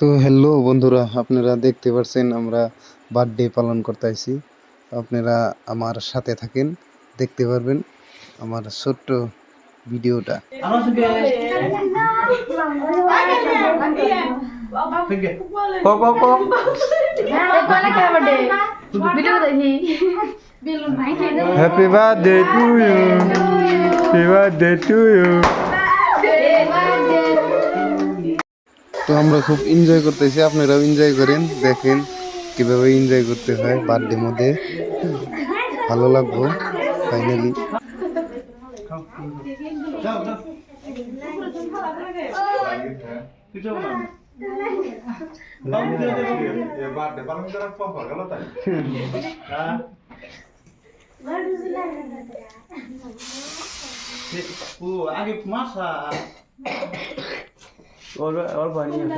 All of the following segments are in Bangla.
তো হ্যালো বন্ধুরা আপনারা দেখতে পাচ্ছেন আমরা বার্থডে পালন করতে আইছি। আপনারা আমার সাথে থাকেন দেখতে পারবেন আমার ছোট্ট ভিডিওটা। Happy birthday to you happy birthday to you আমরা খুব এনজয় করতেছি, আপনারাও এনজয় করেন, দেখেন কীভাবে এনজয় করতে হয় বার্থডে মধ্যে। ভালো লাগবো ফাইনালি আগে মাসা और और पानी है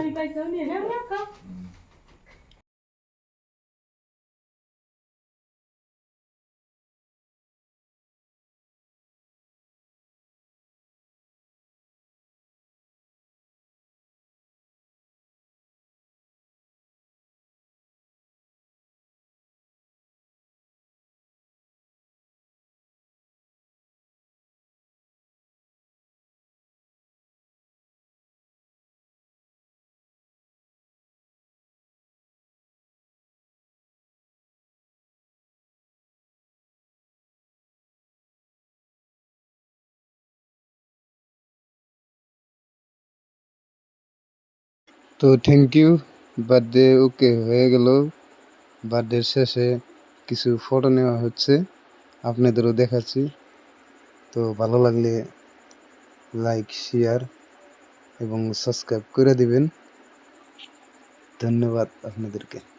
তো থ্যাংক ইউ বার্থডে ওকে হয়ে গেল। বার্থডের শেষে কিছু ফটো নেওয়া হচ্ছে, আপনাদেরও দেখাচ্ছি। তো ভালো লাগলে লাইক শেয়ার এবং সাবস্ক্রাইব করে দিবেন। ধন্যবাদ আপনাদেরকে।